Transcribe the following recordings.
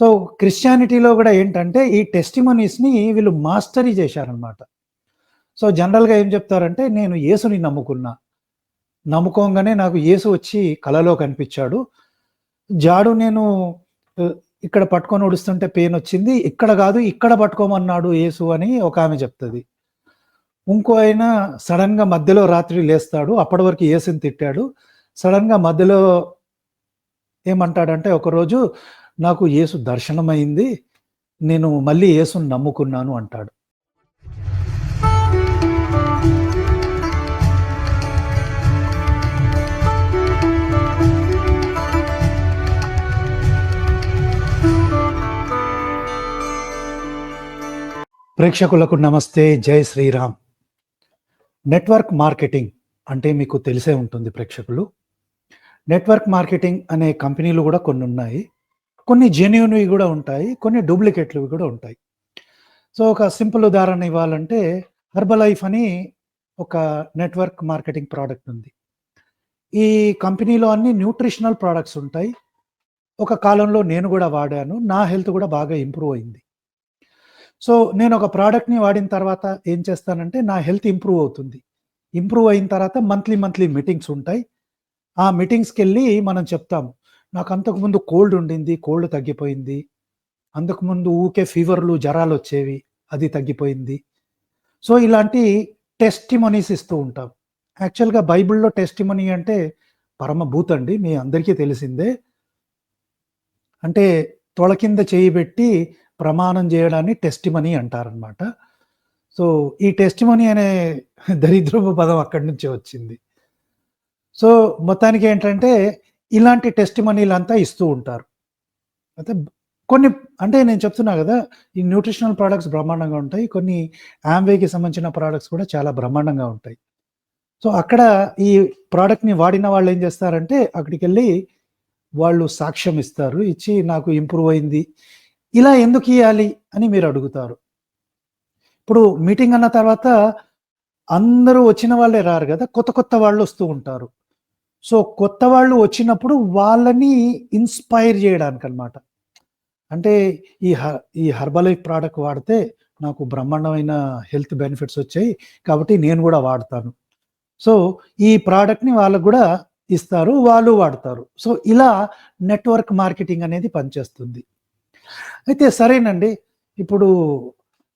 So క్రిస్టియానిటీలో కూడా ఏంటంటే ఈ టెస్టిమనీస్ని వీళ్ళు మాస్టరీ చేశారనమాట సో జనరల్గా ఏం చెప్తారంటే నేను యేసుని నమ్ముకున్నా. నమ్ముకోగానే నాకు యేసు వచ్చి కలలో కనిపించాడు. జాడు నేను ఇక్కడ పట్టుకొని ఉడుస్తుంటే పెయిన్ వచ్చింది. ఇక్కడ కాదు ఇక్కడ పట్టుకోమన్నాడు యేసు అని ఒక ఆమె చెప్తుంది. ఇంకో ఆయన సడన్గా మధ్యలో రాత్రి లేస్తాడు. అప్పటి వరకు యేసుని తిట్టాడు. సడన్గా మధ్యలో ఏమంటాడంటే ఒకరోజు నాకు యేసు దర్శనమైంది నేను మళ్ళీ యేసును నమ్ముకున్నాను అంటాడు. ప్రేక్షకులకు నమస్తే జై శ్రీరామ్. నెట్వర్క్ మార్కెటింగ్ అంటే మీకు తెలిసే ఉంటుంది ప్రేక్షకులు. నెట్వర్క్ మార్కెటింగ్ అనే కంపెనీలు కూడా కొన్ని ఉన్నాయి కొన్ని జెన్యున్వి కూడా ఉంటాయి కొన్ని డూప్లికేట్లు కూడా ఉంటాయి. సో ఒక సింపుల్ ఉదాహరణ ఇవ్వాలంటే హర్బలైఫ్ అని ఒక నెట్వర్క్ మార్కెటింగ్ ప్రోడక్ట్ ఉంది. ఈ కంపెనీలో అన్ని న్యూట్రిషనల్ ప్రోడక్ట్స్ ఉంటాయి. ఒక కాలంలో నేను కూడా వాడాను నా హెల్త్ కూడా బాగా ఇంప్రూవ్ అయింది. సో నేను ఒక ప్రోడక్ట్ని వాడిన తర్వాత ఏం చేస్తానంటే నా హెల్త్ ఇంప్రూవ్ అవుతుంది. ఇంప్రూవ్ అయిన తర్వాత మంత్లీ మంత్లీ మీటింగ్స్ ఉంటాయి. ఆ మీటింగ్స్కి వెళ్ళి మనం చెప్తాము నాకు అంతకుముందు కోల్డ్ ఉండింది కోల్డ్ తగ్గిపోయింది. అంతకుముందు ఊకే ఫీవర్లు జ్వరాలు వచ్చేవి అది తగ్గిపోయింది. సో ఇలాంటి టెస్టిమనీస్ ఇస్తూ ఉంటాం. యాక్చువల్గా బైబిల్లో టెస్టిమనీ అంటే పరమభూత్ అండి మీ అందరికీ తెలిసిందే. అంటే తొలకింద కింద ప్రమాణం చేయడాన్ని టెస్టిమనీ అంటారనమాట. సో ఈ టెస్టిమనీ అనే దరిద్రపు పదం అక్కడి నుంచే వచ్చింది. సో మొత్తానికి ఏంటంటే ఇలాంటి టెస్టిమనీలు అంతా ఇస్తూ ఉంటారు. అయితే కొన్ని అంటే నేను చెప్తున్నా కదా ఈ న్యూట్రిషనల్ ప్రోడక్ట్స్ బ్రహ్మాండంగా ఉంటాయి. కొన్ని ఆంవేకి సంబంధించిన ప్రోడక్ట్స్ కూడా చాలా బ్రహ్మాండంగా ఉంటాయి. సో అక్కడ ఈ ప్రోడక్ట్ని వాడిన వాళ్ళు ఏం చేస్తారంటే అక్కడికి వెళ్ళి వాళ్ళు సాక్ష్యం ఇస్తారు. ఇచ్చి నాకు ఇంప్రూవ్ అయింది. ఇలా ఎందుకు ఇవ్వాలి అని మీరు అడుగుతారు. ఇప్పుడు మీటింగ్ అన్న తర్వాత అందరూ వచ్చిన వాళ్ళే రారు కదా కొత్త కొత్త వాళ్ళు వస్తూ ఉంటారు. సో కొత్త వాళ్ళు వచ్చినప్పుడు వాళ్ళని ఇన్స్పైర్ చేయడానికి అనమాట అంటే ఈ హ ఈ హర్బలైఫ్ ప్రోడక్ట్ వాడితే నాకు బ్రహ్మాండమైన హెల్త్ బెనిఫిట్స్ వచ్చాయి కాబట్టి నేను కూడా వాడతాను. సో ఈ ప్రోడక్ట్ని వాళ్ళకు కూడా ఇస్తారు వాళ్ళు వాడతారు. సో ఇలా నెట్వర్క్ మార్కెటింగ్ అనేది పనిచేస్తుంది. అయితే సరేనండి ఇప్పుడు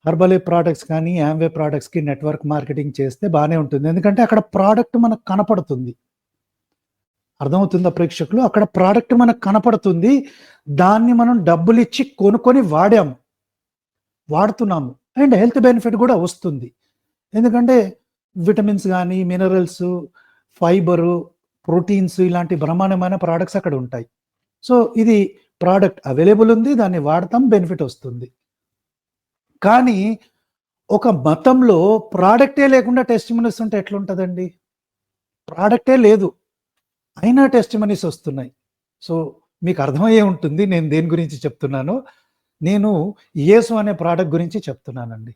హర్బలే ప్రోడక్ట్స్ కానీ యామ్వే ప్రోడక్ట్స్కి నెట్వర్క్ మార్కెటింగ్ చేస్తే బాగానే ఉంటుంది. ఎందుకంటే అక్కడ ప్రోడక్ట్ మనకు కనపడుతుంది. అర్థమవుతుందా ప్రేక్షకులు? అక్కడ ప్రోడక్ట్ మనకు కనపడుతుంది. దాన్ని మనం డబ్బులు ఇచ్చి కొనుక్కొని వాడాము వాడుతున్నాము. అండ్ హెల్త్ బెనిఫిట్ కూడా వస్తుంది. ఎందుకంటే విటమిన్స్ కానీ మినరల్స్ ఫైబరు ప్రోటీన్స్ ఇలాంటి బ్రహ్మాండమైన ప్రోడక్ట్స్ అక్కడ ఉంటాయి. సో ఇది ప్రోడక్ట్ అవైలబుల్ ఉంది. దాన్ని వాడతాం. బెనిఫిట్ వస్తుంది. కానీ ఒక మతంలో ప్రోడక్టే లేకుండా టెస్టిమనీస్ ఉంటే ఎట్లుంటుందండి? ప్రోడక్టే లేదు. అయినా టెస్టిమనీస్ వస్తున్నాయి. సో మీకు అర్థమయ్యే ఉంటుంది నేను దేని గురించి చెప్తున్నాను. నేను యేసు అనే ప్రోడక్ట్ గురించి చెప్తున్నానండి.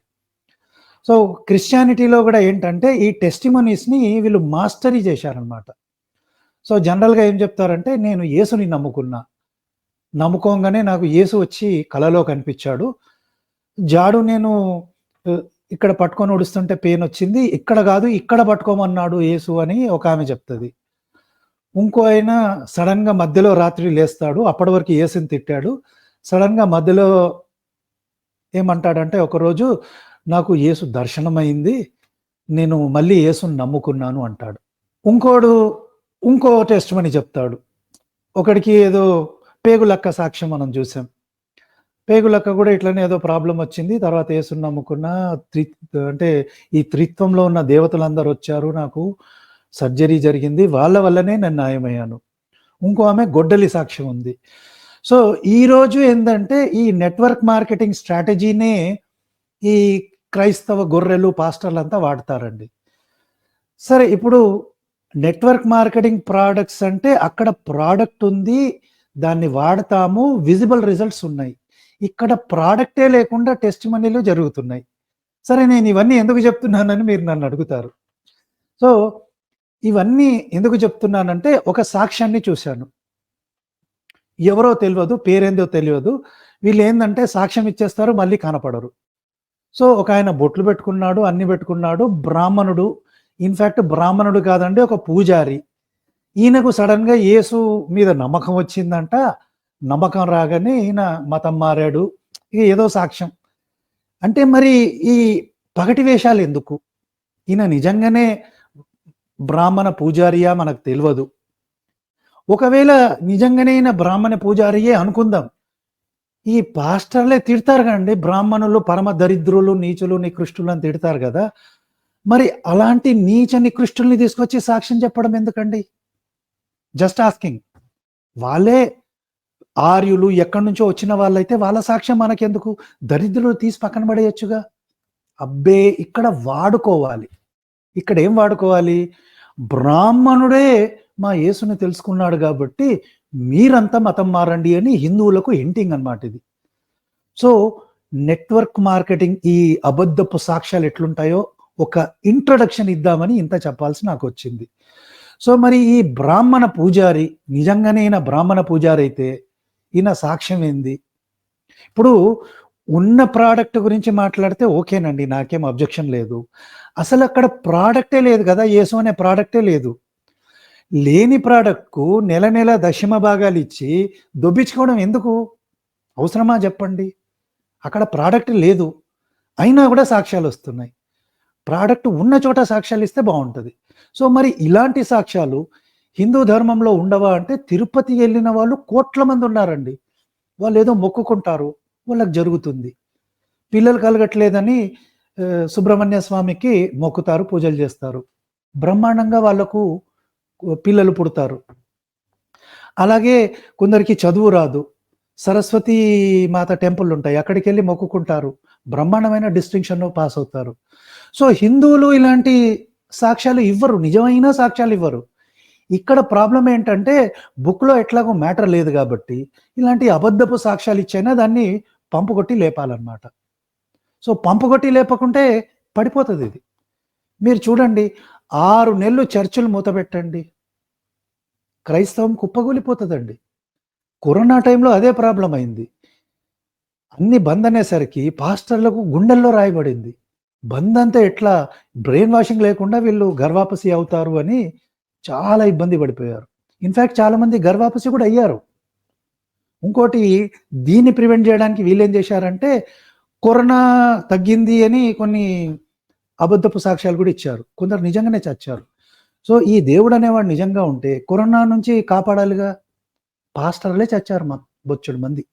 సో క్రిస్టియానిటీలో కూడా ఏంటంటే ఈ టెస్టిమనీస్ని వీళ్ళు మాస్టరీ చేశారనమాట సో జనరల్గా ఏం చెప్తారంటే నేను యేసుని నమ్ముకున్నా. నమ్ముకోగానే నాకు యేసు వచ్చి కలలో కనిపించాడు. జాడు నేను ఇక్కడ పట్టుకొని ఉడుస్తుంటే పెయిన్ వచ్చింది. ఇక్కడ కాదు ఇక్కడ పట్టుకోమన్నాడు యేసు అని ఒక ఆమె చెప్తుంది. ఇంకో ఆయన సడన్గా మధ్యలో రాత్రి లేస్తాడు. అప్పటి వరకు ఏసుని తిట్టాడు. సడన్గా మధ్యలో ఏమంటాడంటే ఒకరోజు నాకు యేసు దర్శనమైంది. నేను మళ్ళీ యేసుని నమ్ముకున్నాను అంటాడు. ఇంకోడు ఇంకో టెస్ట్ అని చెప్తాడు. ఒకడికి ఏదో పేగులక్క సాక్ష్యం మనం చూసాం. పేగులక్క కూడా ఇట్లనే ఏదో ప్రాబ్లం వచ్చింది. తర్వాత యేసుని నమ్ముకున్న త్రి అంటే ఈ త్రిత్వంలో ఉన్న దేవతలందరూ వచ్చారు నాకు. సర్జరీ జరిగింది. వాళ్ళ వల్లనే నేను న్యాయమయ్యాను. ఇంకో ఆమె గొడ్డలి సాక్ష్యం ఉంది. సో ఈరోజు ఏంటంటే ఈ నెట్వర్క్ మార్కెటింగ్ స్ట్రాటజీనే ఈ క్రైస్తవ గొర్రెలు పాస్టర్లు అంతా వాడతారండి. సరే ఇప్పుడు నెట్వర్క్ మార్కెటింగ్ ప్రోడక్ట్స్ అంటే అక్కడ ప్రోడక్ట్ ఉంది దాన్ని వాడతాము విజిబుల్ రిజల్ట్స్ ఉన్నాయి. ఇక్కడ ప్రోడక్టే లేకుండా టెస్ట్ మనీలు జరుగుతున్నాయి. సరే నేను ఇవన్నీ ఎందుకు చెప్తున్నానని మీరు నన్ను అడుగుతారు. సో ఇవన్నీ ఎందుకు చెప్తున్నానంటే ఒక సాక్ష్యాన్ని చూశాను. ఎవరో తెలియదు పేరేందో తెలియదు. వీళ్ళు ఏందంటే సాక్ష్యం ఇచ్చేస్తారు మళ్ళీ కనపడరు. సో ఒక ఆయన బొట్లు పెట్టుకున్నాడు అన్ని పెట్టుకున్నాడు బ్రాహ్మణుడు. ఇన్ఫ్యాక్ట్ బ్రాహ్మణుడు కాదండి ఒక పూజారి. ఈయనకు సడన్గా యేసు మీద నమ్మకం వచ్చిందంట. నమ్మకం రాగానే ఈయన మతం మారాడు. ఇక ఏదో సాక్ష్యం. అంటే మరి ఈ పగటి వేషాలు ఎందుకు? ఈయన నిజంగానే బ్రాహ్మణ పూజారియా మనకు తెలియదు ఒకవేళ నిజంగానే బ్రాహ్మణ పూజారియే అనుకుందాం. ఈ పాస్టర్లే తిడతారు కదండి బ్రాహ్మణులు పరమ దరిద్రులు నీచులు నికృష్టులు అని తిడతారు కదా. మరి అలాంటి నీచ నికృష్టుల్ని తీసుకొచ్చి సాక్ష్యం చెప్పడం ఎందుకండి? జస్ట్ ఆస్కింగ్ వాళ్ళే ఆర్యులు ఎక్కడి నుంచో వచ్చిన వాళ్ళైతే వాళ్ళ సాక్ష్యం మనకెందుకు? దరిద్రులు తీసి పక్కన పడేయచ్చుగా. అబ్బే ఇక్కడ వాడుకోవాలి. ఇక్కడ ఏం వాడుకోవాలి? బ్రాహ్మణుడే మా యేసుని తెలుసుకున్నాడు కాబట్టి మీరంతా మతం మారండి అని హిందువులకు హింటింగ్ అనమాట ఇది. సో నెట్వర్క్ మార్కెటింగ్ ఈ అబద్ధపు సాక్ష్యాలు ఎట్లుంటాయో ఒక ఇంట్రడక్షన్ ఇద్దామని ఇంత చెప్పాల్సి నాకు వచ్చింది. సో మరి ఈ బ్రాహ్మణ పూజారి నిజంగానే ఈయన బ్రాహ్మణ పూజారి అయితే ఈయన సాక్ష్యం ఏంది? ఇప్పుడు ఉన్న ప్రోడక్ట్ గురించి మాట్లాడితే ఓకేనండి నాకేం అబ్జెక్షన్ లేదు. అసలు అక్కడ ప్రోడక్టే లేదు కదా యేసు అనే ప్రోడక్టే లేదు. లేని ప్రోడక్ట్కు నెల నెల దశమ భాగాలు ఇచ్చి దొబ్బించుకోవడం ఎందుకు? అవసరమా చెప్పండి. అక్కడ ప్రోడక్ట్ లేదు. అయినా కూడా సాక్ష్యాలు వస్తున్నాయి. ప్రోడక్ట్ ఉన్న చోట సాక్ష్యాలు ఇస్తే బాగుంటుంది. సో మరి ఇలాంటి సాక్ష్యాలు హిందూ ధర్మంలో ఉండవా అంటే తిరుపతి వెళ్ళిన వాళ్ళు కోట్ల మంది ఉన్నారండి. వాళ్ళు ఏదో మొక్కుకుంటారు. వాళ్ళకి జరుగుతుంది. పిల్లలు కలగట్లేదని సుబ్రహ్మణ్య స్వామికి మొక్కుతారు పూజలు చేస్తారు. బ్రహ్మాండంగా వాళ్ళకు పిల్లలు పుడతారు. అలాగే కొందరికి చదువు రాదు. సరస్వతి మాత టెంపుల్ ఉంటాయి అక్కడికి వెళ్ళి మొక్కుకుంటారు. బ్రహ్మాండమైన డిస్టింక్షన్ పాస్ అవుతారు. సో హిందువులు ఇలాంటి సాక్ష్యాలు ఇవ్వరు నిజమైన సాక్ష్యాలు ఇవ్వరు. ఇక్కడ ప్రాబ్లం ఏంటంటే బుక్లో ఎట్లాగో మ్యాటర్ లేదు కాబట్టి ఇలాంటి అబద్ధపు సాక్ష్యాలు ఇచ్చైనా దాన్ని పంపు కొట్టి లేపాలన్నమాట. సో పంపు కొట్టి లేపకుంటే పడిపోతుంది ఇది. మీరు చూడండి ఆరు నెలలు చర్చిలు మూతపెట్టండి. క్రైస్తవం కుప్పగూలిపోతుందండి. కరోనా టైంలో అదే ప్రాబ్లం అయింది. అన్ని బంద్ అనేసరికి పాస్టర్లకు గుండెల్లో రాయబడింది. బంద్ అంతా ఎట్లా? బ్రెయిన్ వాషింగ్ లేకుండా వీళ్ళు గర్వాపసి అవుతారు అని చాలా ఇబ్బంది పడిపోయారు. ఇన్ఫ్యాక్ట్ చాలా మంది గర్వాపసి కూడా అయ్యారు. ఇంకోటి దీన్ని ప్రివెంట్ చేయడానికి వీళ్ళేం చేశారంటే కరోనా తగ్గింది అని కొన్ని అబద్ధపు సాక్ష్యాలు కూడా ఇచ్చారు. కొందరు నిజంగానే చచ్చారు. సో ఈ దేవుడు అనేవాడు నిజంగా ఉంటే కరోనా నుంచి కాపాడాలిగా? పాస్టర్లే చచ్చారు మా బొచ్చుడు మంది.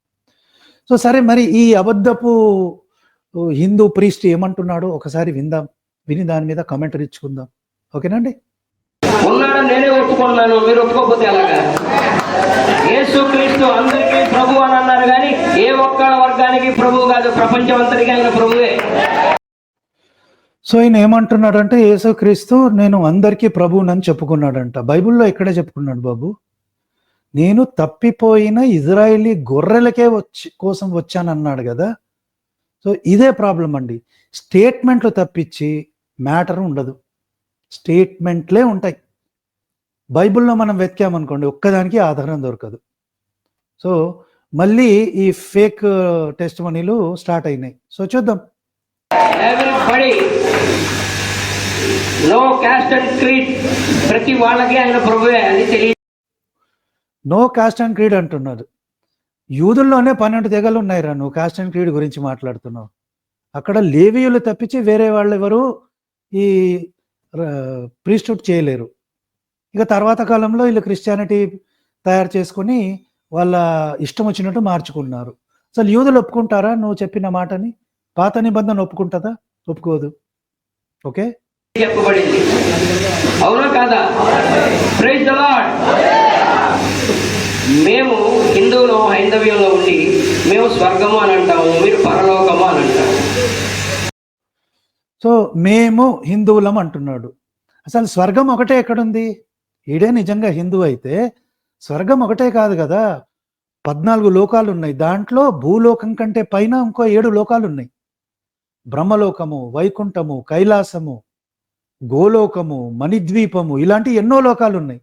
సో సరే మరి ఈ అబద్ధపు హిందూ ప్రీస్ట్ ఏమంటున్నాడో ఒకసారి విందాం. విని దాని మీద కమెంట్ ఇచ్చుకుందాం. ఓకేనండి ఉన్నాడని నేనే ఒప్పుకున్నాను మీరు ఒప్పుకోకపోతే ఎలాగా? యేసు క్రీస్తు అందరికీ ప్రభు అని అన్నారు కానీ ఏ ఒక్క వర్గానికి ప్రభు కాదు ప్రపంచం అంతటికీ ఆయన ప్రభువే. సో ఈయన ఏమంటున్నాడంటే యేసుక్రీస్తు నేను అందరికీ ప్రభువునని చెప్పుకున్నాడంట. బైబిల్లో ఇక్కడే చెప్పుకున్నాడు బాబు? నేను తప్పిపోయిన ఇజ్రాయిలీ గొర్రెలకే వచ్చి కోసం వచ్చానన్నాడు కదా? సో ఇదే ప్రాబ్లం అండి. స్టేట్మెంట్లు తప్పించి మ్యాటర్ ఉండదు. స్టేట్మెంట్లే ఉంటాయి. బైబిల్లో మనం వెతికామనుకోండి ఒక్కదానికి ఆధారం దొరకదు. సో మళ్ళీ ఈ ఫేక్ టెస్ట్ మనీలు స్టార్ట్ అయినాయి. సో చూద్దాం. నో క్యాస్ట్ అండ్ క్రీడ్ ప్రతి వాళ్ళకి ఆయన ప్రభువే అది తెలియ నో కాస్ట్ అండ్ క్రీడ్ అంటున్నారు. యూదుల్లోనే పన్నెండు తెగలు ఉన్నాయిరా నువ్వు కాస్ట్ అండ్ క్రీడ్ గురించి మాట్లాడుతున్నావు. అక్కడ లేవీయులు తప్పించి వేరే వాళ్ళు ఎవరు ఈ ప్రీస్టుడ్ చేయలేరు. ఇక తర్వాత కాలంలో వీళ్ళు క్రిస్టియానిటీ తయారు చేసుకొని వాళ్ళ ఇష్టం వచ్చినట్టు మార్చుకున్నారు అసలు యూదులు ఒప్పుకుంటారా? నువ్వు చెప్పిన మాటని? పాత నిబంధన ఒప్పుకుంటుందా? ఒప్పుకోదు. ఓకే? చెప్పబడింది. అవునా కాదా? ప్రైజ్ ద లార్డ్ మేము హిందువులు హైందవ్యంలో ఉండి మేము స్వర్గము అని అంటాము మీరు పరలోకము అని అంటాము సో మేము హిందువులం అంటున్నాడు. అసలు స్వర్గం ఒకటే ఎక్కడుంది? ఈడే నిజంగా హిందూ అయితే స్వర్గం ఒకటే కాదు కదా. పద్నాలుగు లోకాలు ఉన్నాయి. దాంట్లో భూలోకం కంటే పైన ఇంకో ఏడు లోకాలు ఉన్నాయి. బ్రహ్మలోకము వైకుంఠము కైలాసము గోలోకము మణిద్వీపము ఇలాంటి ఎన్నో లోకాలు ఉన్నాయి.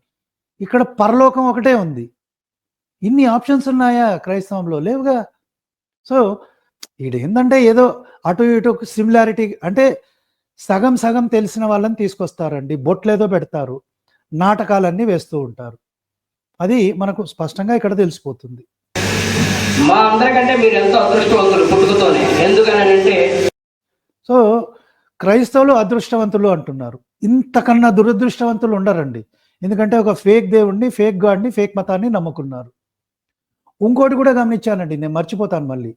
ఇక్కడ పరలోకం ఒకటే ఉంది. ఇన్ని ఆప్షన్స్ ఉన్నాయా క్రైస్తవంలో? లేవుగా. సో ఇది ఏంటంటే ఏదో అటు ఇటు సిమిలారిటీ అంటే సగం సగం తెలిసిన వాళ్ళని తీసుకొస్తారండి. బొట్లేదో పెడతారు. నాటకాలన్నీ వేస్తూ ఉంటారు. అది మనకు స్పష్టంగా ఇక్కడ తెలిసిపోతుంది. మా అందరికంటే మీరు ఎంతో అదృష్టవంతులు పుట్టుకతోనే. ఎందుకనంటే సో క్రైస్తవులు అదృష్టవంతులు అంటున్నారు. ఇంతకన్నా దురదృష్టవంతులు ఉండరండి. ఎందుకంటే ఒక ఫేక్ దేవుణ్ణి ఫేక్ గాడ్ని ఫేక్ మతాన్ని నమ్ముకున్నారు. ఇంకోటి కూడా గమనించానండి నేను మర్చిపోతాను మళ్ళీ.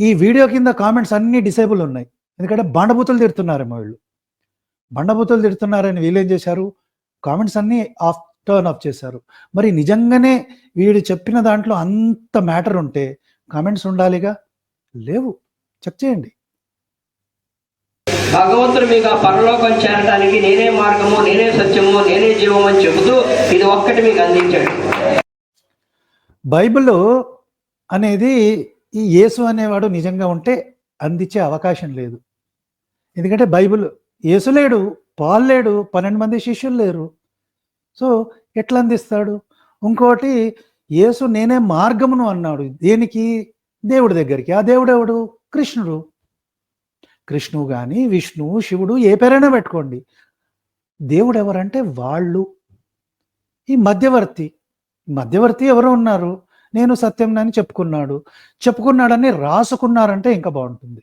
ఈ వీడియో కింద కామెంట్స్ అన్నీ డిసేబుల్ ఉన్నాయి. ఎందుకంటే బండబూతులు తిడుతున్నారేమో వీళ్ళు. బండబూతులు తిడుతున్నారని వీళ్ళు ఏం చేశారు? కామెంట్స్ అన్నీ ఆఫ్ టర్న్ ఆఫ్ చేశారు. మరి నిజంగానే వీడు చెప్పిన దాంట్లో అంత మ్యాటర్ ఉంటే కామెంట్స్ ఉండాలిగా? లేవు. చెక్ చేయండి. భగవంతుడు మీకు ఆ పరలోకం చేరడానికి నేనే మార్గము నేనే సత్యము నేనే జీవము అని చెబుతూ ఇది ఒక్కటి మీకు అందించాడు. బైబిల్ అనేది ఈ యేసు అనేవాడు నిజంగా ఉంటే అందించే అవకాశం లేదు. ఎందుకంటే బైబిల్ యేసు లేడు పాలు లేడు పన్నెండు మంది శిష్యులు లేరు. సో ఎట్లా అందిస్తాడు? ఇంకోటి యేసు నేనే మార్గమును అన్నాడు. దేనికి? దేవుడి దగ్గరికి. ఆ దేవుడు ఎవడు? కృష్ణుడు. కృష్ణువు కానీ విష్ణువు శివుడు ఏ పేరైనా పెట్టుకోండి. దేవుడు ఎవరంటే వాళ్ళు. ఈ మధ్యవర్తి. మధ్యవర్తి ఎవరు ఉన్నారు. నేను సత్యం అని చెప్పుకున్నాడు. చెప్పుకున్నాడని రాసుకున్నారంటే ఇంకా బాగుంటుంది.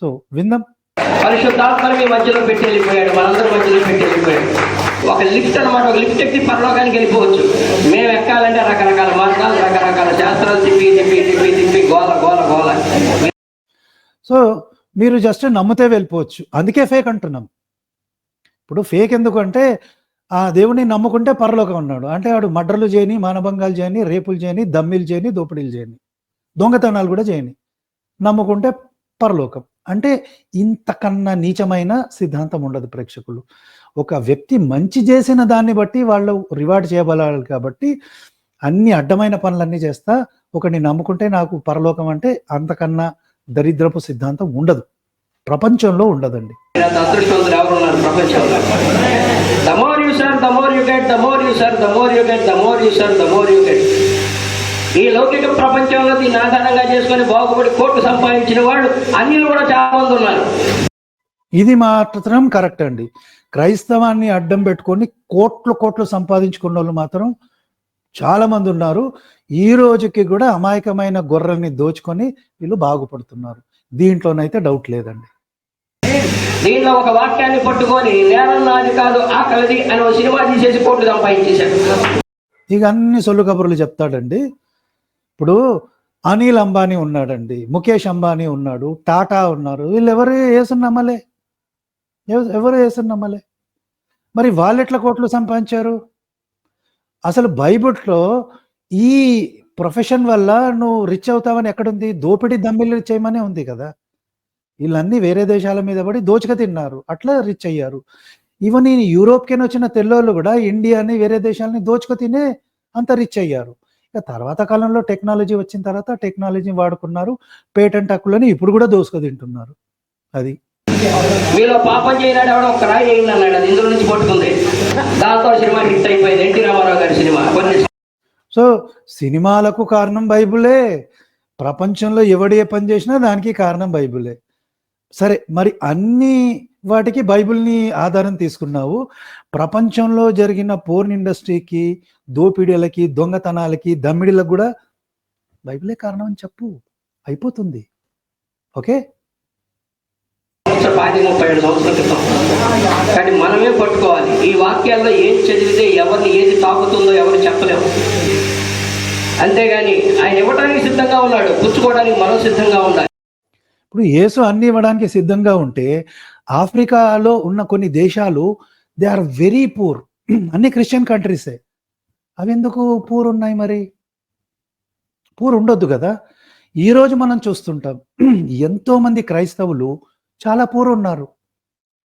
సో విందాం. పరిశుద్ధాత్మని మీ మధ్యలో పెట్టి వెళ్ళిపోయాడు మనందరి మధ్యలో పెట్టి వెళ్ళిపోయాడు. ఒక లిఫ్ట్ అనమాట ఒక లిఫ్ట్ ఎక్కి పరలోకానికి వెళ్ళిపోవచ్చు. మేము ఎక్కాలంటే రకరకాల మార్గాలు రకరకాల శాస్త్రాలు తిప్పి తిప్పి తిప్పి తిప్పి గోల గోల గోల. సో మీరు జస్ట్ నమ్మితే వెళ్ళిపోవచ్చు. అందుకే ఫేక్ అంటున్నాం. ఇప్పుడు ఫేక్ ఎందుకు అంటే ఆ దేవుడిని నమ్ముకుంటే పరలోకం ఉన్నాడు. అంటే వాడు మడ్రలు చేయని మానభంగాలు చేయని రేపులు చేయని దమ్మిలు చేయని దోపిడీలు చేయని దొంగతనాలు కూడా చేయని. నమ్ముకుంటే పరలోకం. అంటే ఇంతకన్నా నీచమైన సిద్ధాంతం ఉండదు ప్రేక్షకులు. ఒక వ్యక్తి మంచి చేసిన దాన్ని బట్టి వాళ్ళు రివార్డ్ చేయబడాలి కాబట్టి అన్ని అడ్డమైన పనులన్నీ చేస్తా ఒకడిని నమ్ముకుంటే నాకు పరలోకం అంటే అంతకన్నా దరిద్రపు సిద్ధాంతం ఉండదు. ప్రపంచంలో ఉండదండి. ప్రపంచంలో. ఈ లౌకిక ప్రపంచంలో దీన్ని ఆధారంగా చేసుకొని బాగుపడి కోట్లు సంపాదించిన వాళ్ళు అన్యులు కూడా చాలా మంది ఉన్నారు. ఇది మాత్రం కరెక్ట్ అండి. క్రైస్తవాన్ని అడ్డం పెట్టుకొని కోట్లు కోట్లు సంపాదించుకున్న వాళ్ళు మాత్రం చాలా మంది ఉన్నారు. ఈ రోజుకి కూడా అమాయకమైన గొర్రెల్ని దోచుకొని వీళ్ళు బాగుపడుతున్నారు. దీంట్లోనైతే డౌట్ లేదండి. దీనిలో ఒక వాక్యాన్ని పట్టుకొని నేరం నాది కాదు ఆకలిది అని ఒక సినిమా తీసేసి కోట్లు సంపాదించేశాడు. ఇక అన్ని సొల్లు కబుర్లు చెప్తాడండి. ఇప్పుడు అనిల్ అంబానీ ఉన్నాడండి ముఖేష్ అంబానీ ఉన్నాడు టాటా ఉన్నారు వీళ్ళు ఎవరు వేసుని నమ్మలే ఎవరు వేసిన నమ్మలే? మరి వాళ్ళు ఎట్లా కోట్లు సంపాదించారు? అసలు బైబిట్లో ఈ ప్రొఫెషన్ వల్ల నువ్వు రిచ్ అవుతావని ఎక్కడుంది? దోపిడీ దమ్మిళ్ళు చేయమనే ఉంది కదా. వీళ్ళన్నీ వేరే దేశాల మీద పడి దోచుక తిన్నారు అట్లా రిచ్ అయ్యారు. ఈవెన్ ఈ యూరోప్కి వచ్చిన తెల్లోళ్ళు కూడా ఇండియాని వేరే దేశాలని దోచుక తినే అంత రిచ్ అయ్యారు. ఇక తర్వాత కాలంలో టెక్నాలజీ వచ్చిన తర్వాత టెక్నాలజీ వాడుకున్నారు పేటెంట్ హక్కులని ఇప్పుడు కూడా దోసుక తింటున్నారు. అది. మీలో పాపం చేయనాడు ఎవడో ఒక రాయి అన్నాడు. అది ఇందులో నుంచి పట్టుకుంది దాంతో సినిమా హిట్ అయిపోయింది. ఎన్టీ రామారావు గారి సినిమా. కొన్ని సో సినిమాలకు కారణం బైబిలే. ప్రపంచంలో ఎవడు ఏ పని చేసినా దానికి కారణం బైబిలే. సరే మరి అన్ని వాటికి బైబిల్ని ఆధారం తీసుకున్నావు. ప్రపంచంలో జరిగిన పోర్న్ ఇండస్ట్రీకి దోపిడీలకి దొంగతనాలకి దమ్మిడిలకు కూడా బైబిలే కారణం అని చెప్పు. అయిపోతుంది. ఓకే? పాతి ముప్పై ఏడు సంవత్సరాల క్రితం. కానీ మనమే పట్టుకోవాలి. ఈ వాక్యాల్లో ఏం చదివితే ఎవరిని ఏది తాకుతుందో ఎవరు చెప్పలేము. అంతేగాని ఆయన ఇవ్వడానికి సిద్ధంగా ఉన్నాడు. పుచ్చుకోవడానికి మనం సిద్ధంగా ఉండాలి. ఇప్పుడు యేసు అన్ని ఇవ్వడానికి సిద్ధంగా ఉంటే ఆఫ్రికాలో ఉన్న కొన్ని దేశాలు దే ఆర్ వెరీ పూర్ అన్ని క్రిస్టియన్ కంట్రీసే. అవి ఎందుకు పూర్ ఉన్నాయి మరి? పూర్ ఉండొద్దు కదా. ఈరోజు మనం చూస్తుంటాం ఎంతో మంది క్రైస్తవులు చాలా పూర్ ఉన్నారు.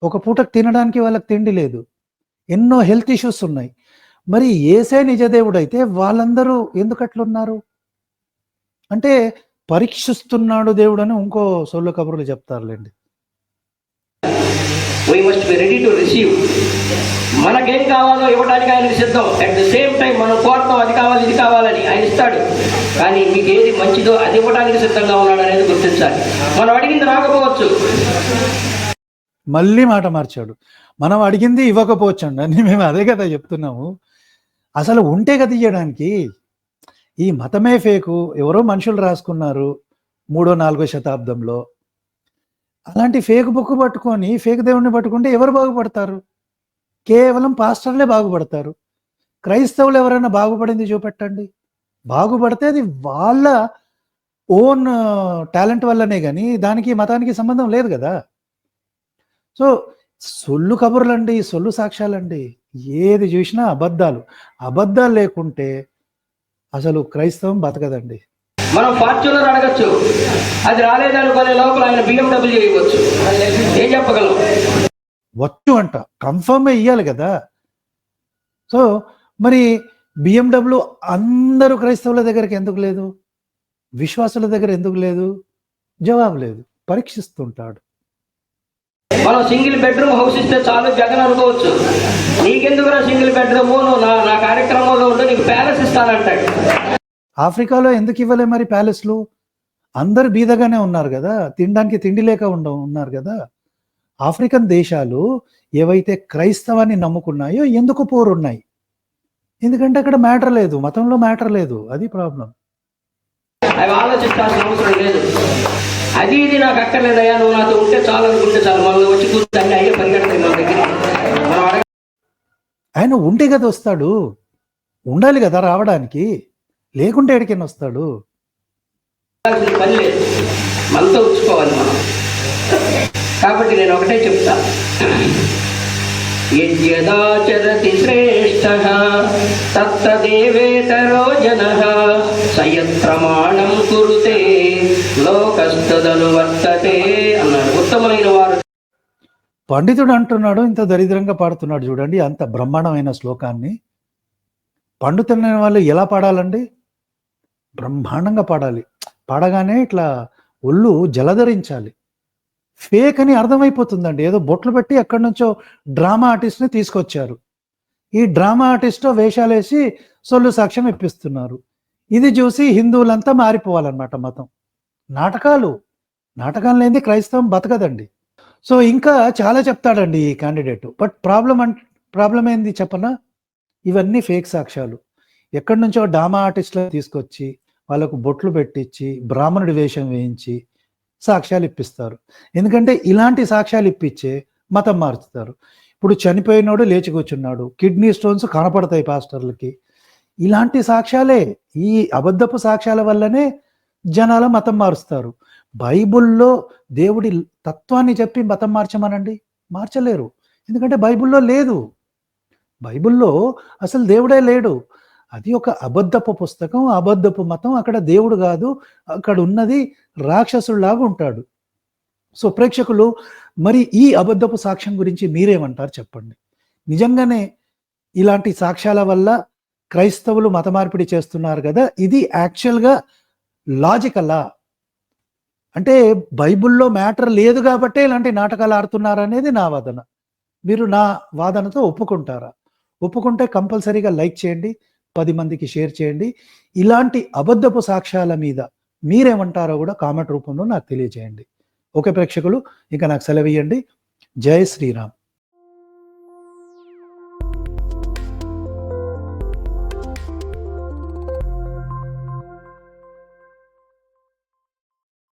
ఒక పూటకు తినడానికి వాళ్ళకి తిండి లేదు. ఎన్నో హెల్త్ ఇష్యూస్ ఉన్నాయి. మరి ఏసే నిజదేవుడు అయితే వాళ్ళందరూ ఎందుకట్లున్నారు అంటే పరీక్షిస్తున్నాడు దేవుడు అని ఇంకో సొల్లు కబుర్లు చెప్తారులేండి. రిసీవ్ మనకేం కావాలో ఇవ్వడానికి ఆయనకి సిద్ధం. అట్ ద సేమ్ టైం మనం కోరతాం అది కావాలి ఇది కావాలని ఆయన ఇస్తాడు. కానీ మీకు ఏది మంచిదో అది ఇవ్వడానికి సిద్ధంగా ఉన్నాడు అనేది గుర్తించాలి. మనం అడిగింది రాకపోవచ్చు. మళ్ళీ మాట మార్చాడు. మనం అడిగింది ఇవ్వకపోవచ్చండి. అని మేము అదే కదా చెప్తున్నాము. అసలు ఉంటే కదా ఇయ్యడానికి. ఈ మతమే ఫేకు ఎవరో మనుషులు రాసుకున్నారు మూడో నాలుగో శతాబ్దంలో. అలాంటి ఫేక్ బుక్ పట్టుకొని ఫేక్ దేవుణ్ణి పట్టుకుంటే ఎవరు బాగుపడతారు? కేవలం పాస్టర్లే బాగుపడతారు. క్రైస్తవులు ఎవరైనా బాగుపడింది చూపెట్టండి. బాగుపడితే అది వాళ్ళ ఓన్ టాలెంట్ వల్లనే కానీ దానికి మతానికి సంబంధం లేదు కదా. సో సొల్లు కబుర్లండి సొల్లు సాక్ష్యాలండి. ఏది చూసినా అబద్ధాలు. అబద్ధాలు లేకుంటే అసలు క్రైస్తవం బతకదండి. మనం ఫార్చ్యూనర్ అడగచ్చు. అది రాలేదనుకునే లోపల ఆయన బిఎండబ్ల్యూ ఇవ్వచ్చు ఏం చెప్పగలం? వచ్చు అంట. కన్ఫర్మ్ ఇయ్యాలి కదా. సో మరి బిఎండబ్ల్యూ అందరూ క్రైస్తవుల దగ్గరికి ఎందుకు లేదు? విశ్వాసుల దగ్గర ఎందుకు లేదు? జవాబు లేదు. పరీక్షిస్తుంటాడు. మనం సింగిల్ బెడ్రూమ్ హౌస్ ఇస్తే చాలు జగన్ అనుకోవచ్చు. నీకెందుకురా సింగిల్ బెడ్రూమ్? నువ్వు నా నా కార్యక్రమంలో ఉండు నీకు ప్యాలెస్ ఇస్తానంటాడు. ఆఫ్రికాలో ఎందుకు ఇవ్వలే మరి ప్యాలెస్లు? అందరు బీదగానే ఉన్నారు కదా తినడానికి తిండి లేక ఉండ ఉన్నారు కదా. ఆఫ్రికన్ దేశాలు ఏవైతే క్రైస్తవాన్ని నమ్ముకున్నాయో ఎందుకు పోరున్నాయి? ఎందుకంటే అక్కడ మ్యాటర్ లేదు మతంలో మ్యాటర్ లేదు అది ప్రాబ్లం. అవి ఆలోచించాల్సిన అవసరం లేదు. అది ఇది నాకు అక్కర్లేదయ్యా నువ్వు నాతో ఉంటే చాలు అనుకుంటే చాలు. మనం వచ్చి కూర్చొని అయ్యే పరిగెడతాయి మన దగ్గర. ఆయన ఉంటే కదా వస్తాడు. ఉండాలి కదా రావడానికి. లేకుంటే ఎక్కడికైనా వస్తాడు. పని లేదు. మనతో ఉంచుకోవాలి మనం. కాబట్టి నేను ఒకటే చెప్తా. యద్యదాచరతి శ్రేష్ఠ తత్తదేవేతరో జన సయత్రమాణం కురుతే లోకస్తదను వర్తతే అన్నాడు ఉత్తమైన వారు పండితుడు అంటున్నాడు ఇంత దరిద్రంగా పాడుతున్నాడు చూడండి అంత బ్రహ్మాండమైన శ్లోకాన్ని. పండితులైన వాళ్ళు ఎలా పాడాలండి? బ్రహ్మాండంగా పాడాలి. పాడగానే ఇట్లా ఒళ్ళు జలధరించాలి. ఫేక్ అని అర్థమైపోతుందండి. ఏదో బొట్లు పెట్టి ఎక్కడి నుంచో డ్రామా ఆర్టిస్ట్ని తీసుకొచ్చారు. ఈ డ్రామా ఆర్టిస్ట్ వేషాలు వేసి సొల్లు సాక్ష్యం ఇప్పిస్తున్నారు. ఇది చూసి హిందువులంతా మారిపోవాలన్నమాట మతం. నాటకాలు. నాటకాలు లేని క్రైస్తవం బతకదండి. సో ఇంకా చాలా చెప్తాడండి ఈ క్యాండిడేట్. బట్ ప్రాబ్లం అంట ప్రాబ్లం ఏంది చెప్పనా? ఇవన్నీ ఫేక్ సాక్ష్యాలు. ఎక్కడి నుంచో డామా ఆర్టిస్టులు తీసుకొచ్చి వాళ్ళకు బొట్లు పెట్టించి బ్రాహ్మణుడి వేషం వేయించి సాక్ష్యాలు ఇప్పిస్తారు. ఎందుకంటే ఇలాంటి సాక్ష్యాలు ఇప్పించే మతం మార్చుతారు. ఇప్పుడు చనిపోయినోడు లేచి కూర్చున్నాడు. కిడ్నీ స్టోన్స్ కనపడతాయి పాస్టర్లకి. ఇలాంటి సాక్ష్యాలే ఈ అబద్ధపు సాక్ష్యాల వల్లనే జనాల మతం మారుస్తారు. బైబిల్లో దేవుడి తత్వాన్ని చెప్పి మతం మార్చమనండి? మార్చలేరు. ఎందుకంటే బైబిల్లో లేదు. బైబిల్లో అసలు దేవుడే లేడు. అది ఒక అబద్ధపు పుస్తకం అబద్ధపు మతం. అక్కడ దేవుడు కాదు అక్కడ ఉన్నది రాక్షసుడిలాగా ఉంటాడు. సో ప్రేక్షకులు మరి ఈ అబద్ధపు సాక్ష్యం గురించి మీరేమంటారు చెప్పండి? నిజంగానే ఇలాంటి సాక్ష్యాల వల్ల క్రైస్తవులు మత మార్పిడి చేస్తున్నారు కదా? ఇది యాక్చువల్గా లాజికలా? అంటే బైబిల్లో మ్యాటర్ లేదు కాబట్టే ఇలాంటి నాటకాలు ఆడుతున్నారు అనేది నా వాదన. మీరు నా వాదనతో ఒప్పుకుంటారా? ఒప్పుకుంటే కంపల్సరీగా లైక్ చేయండి. పది మందికి షేర్ చేయండి. ఇలాంటి అబద్ధపు సాక్ష్యాల మీద మీరేమంటారో కూడా కామెంట్ రూపంలో నాకు తెలియజేయండి. ఓకే ప్రేక్షకులు ఇంకా నాకు సెలవు ఇవ్వండి జై శ్రీరామ్.